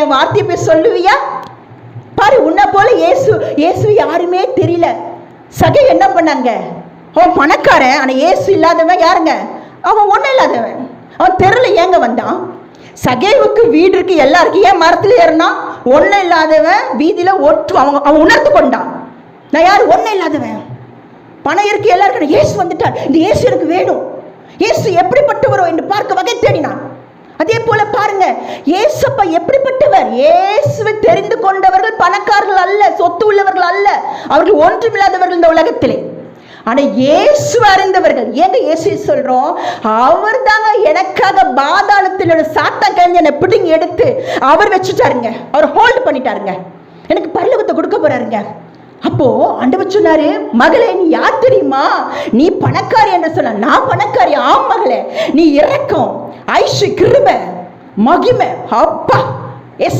என் வார்த்தையை போய் சொல்லுவியா? பாரு உன்னை போல இயேசு இயேசு யாருமே தெரியல. சகை என்ன பண்ணாங்க அவன் பணக்காரன் ஆனா இயேசு இல்லாதவன் யாருங்க? அவன் ஒன்றும் இல்லாதவன். அவன் தெருல ஏங்க வந்தான்? சகைவுக்கு வீடு இருக்கு எல்லாருக்கும் ஏன் மரத்துல ஏறினான்? ஒன்றும் இல்லாதவன் வீதியில ஒற்று அவன் அவன் உணர்ந்து கொண்டான். நான் யார்? ஒன்றும் இல்லாதவன். பணம் இருக்கு எல்லாருக்கும். இயேசு வந்துட்டார் இந்த இயேசு எனக்கு வேணும். இயேசு எப்படிப்பட்டவரோ என்று பார்க்க வகை அதே போல பாருங்க இயேசப்பா எப்படிப்பட்டவர்? இயேசுவை தெரிந்து கொண்டவர்கள் பணக்காரர்கள் அல்ல சொத்து உள்ளவர்கள் அல்ல அவர்கள் ஒன்றுமில்லாதவர்கள் இந்த உலகத்திலே. ஆனா இயேசு அறிந்தவர்கள் ஏங்க இயேசு சொல்றோம்? அவர் தாங்க எனக்காக பாதாளத்தில் சாத்தா சாத்தான் கழிஞ்சனை பிடிங்கி எடுத்து அவர் வச்சுட்டாருங்க. அவர் ஹோல்டு பண்ணிட்டாருங்க. எனக்கு பரலோகத்தை கொடுக்க போறாருங்க. அப்போ ஆண்டவர் சொன்னாரு மகளே நீ யார் தெரியுமா? நீ பணக்காரி என்று சொன்ன நான் பணக்காரி ஆம் மகளே. நீ இறக்கம் ஐஷு கிருப மகிமை. அப்பா எஸ்